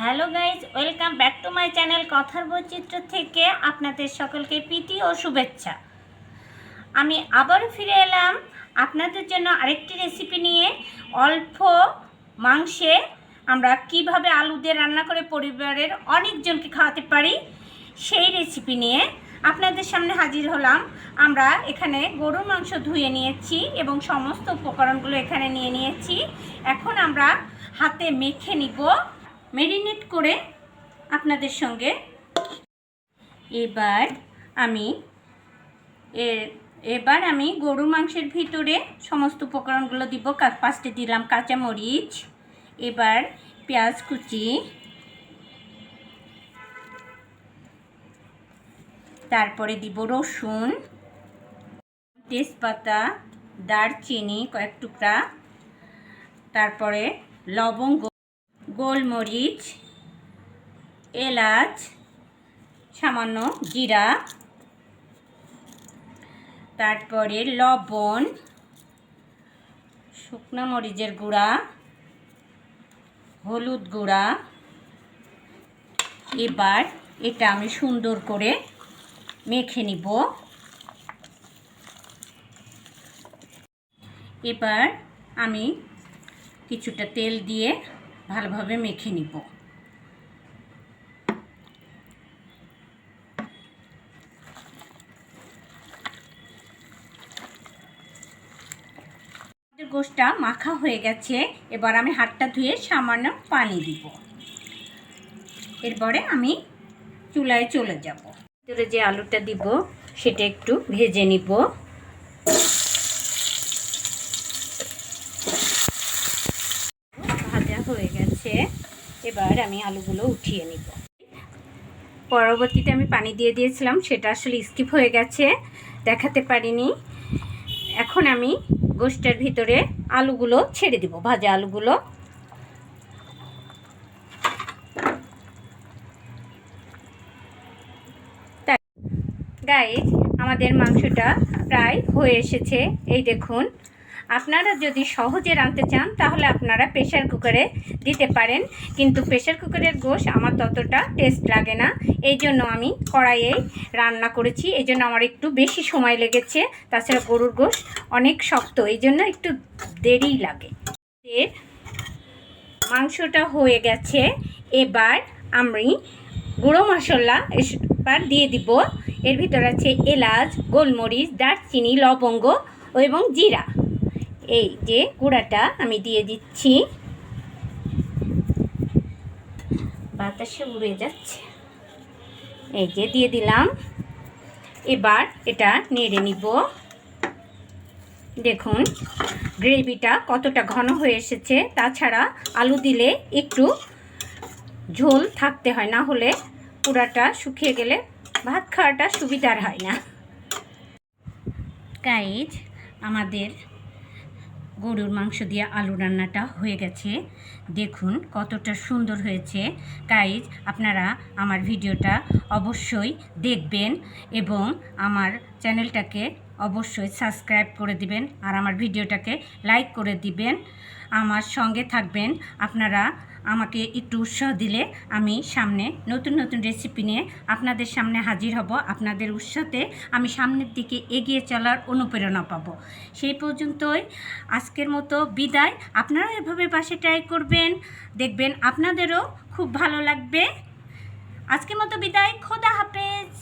Hello guys, welcome back to my channel কথার বৈচিত্র্য থেকে আপনাদের সকলকে প্রীতি ও শুভেচ্ছা। আমি আবারও ফিরে এলাম আপনাদের জন্য আরেকটি রেসিপি নিয়ে। অল্প মাংসে আমরা কীভাবে আলু দিয়ে রান্না করে পরিবারের অনেকজনকে খাওয়াতে পারি সেই রেসিপি নিয়ে আপনাদের সামনে হাজির হলাম। আমরা এখানে গরুর মাংস ধুয়ে নিয়েছি এবং সমস্ত উপকরণগুলো এখানে নিয়ে নিয়েছি। এখন আমরা হাতে মেখে নিব। মেরিনেট করে আপনাদের সঙ্গে এবার আমি এ- এবার আমি গরুর মাংসের ভিতরে সমস্ত উপকরণগুলো দিব। ফার্স্টে দিলাম কাঁচামরিচ, এবার পেঁয়াজ কুচি, তারপরে দিব রসুন, তেজপাতা, দারচিনি কয়েক টুকরা, তারপরে লবঙ্গ গোলমরিচ, এলাচ, সামান্য জিরা, তারপরে লবণ, শুকনো মরিচের গুঁড়া, হলুদ গুঁড়া। এবার এটা আমি সুন্দর করে মেখে নিব। এবার আমি কিছুটা তেল দিয়ে ভালোভাবে মেখে নিব। গোষ্ঠটা মাখা হয়ে গেছে, এবার আমি হাতটা ধুয়ে সামান্য পানি দিব। এরপরে আমি চুলায় চলে যাব। ভিতরে যে আলুটা দিব, সেটা একটু ভেজে নিব ভাজা হয়ে গেছে এবার আমি আলুগুলো উঠিয়ে নিব। পরবর্তীতে আমি পানি দিয়ে দিয়েছিলাম, সেটা আসলে স্কিপ হয়ে গেছে, দেখাতে পারিনি। এখন আমি গোষ্ঠের ভিতরে আলুগুলো ছেড়ে দিব, ভাজা আলুগুলো। গাইজ আমাদের মাংসটা প্রায় হয়ে এসেছে। এই দেখুন। আপনারা যদি সহজে রাঁধতে চান, তাহলে আপনারা প্রেশার কুকারে দিতে পারেন। কিন্তু প্রেশার কুকারের গোশ আমার ততটা টেস্ট লাগে না। এই জন্য আমি কড়াইয়ে রান্না করেছি। এই জন্য আমার একটু বেশি সময় লেগেছে। তাছাড়া গরুর গোশ অনেক শক্ত, এই জন্য একটু দেরিই লাগে। মাংসটা হয়ে গেছে। এবার আমি গুঁড়ো মশলা এবার দিয়ে দিব। এর ভিতরে আছে এলাচ, গোলমরিচ, দারচিনি, লবঙ্গ এবং জিরা। এই যে গুঁড়াটা আমি দিয়ে দিচ্ছি। বাতাসে উড়ে যাচ্ছে। এই যে দিয়ে দিলাম। এবার এটা নেড়ে নিব। দেখুন, গ্রেভিটা কতটা ঘন হয়ে এসেছে। তাছাড়া আলু দিলে একটু ঝোল থাকতে হয়, না হলে পুরাটা শুকিয়ে গেলে ভাত খাওয়াটা সুবিধার হয় না। গাইজ, আমাদের গরুর মাংস দিয়ে আলু রান্নাটা হয়ে গেছে। দেখুন কতটা সুন্দর হয়েছে। গাইজ আপনারা আমার ভিডিওটা অবশ্যই দেখবেন এবং আমার চ্যানেলটাকে অবশ্যই সাবস্ক্রাইব করে দিবেন আর আমার ভিডিওটাকে লাইক করে দিবেন। আমার সঙ্গে থাকবেন। আপনারা আমাকে একটু উৎসাহ দিলে আমি সামনে নতুন নতুন রেসিপি নিয়ে আপনাদের সামনে হাজির হব। আপনাদের উৎসাহতে আমি সামনের দিকে এগিয়ে চলার অনুপ্রেরণা পাব। সেই পর্যন্তই আজকের মতো বিদায়। আপনারা এভাবে পাশে ট্রাই করবেন। দেখবেন আপনাদেরও খুব ভালো লাগবে। আজকের মতো বিদায়। খোদা হাফেজ।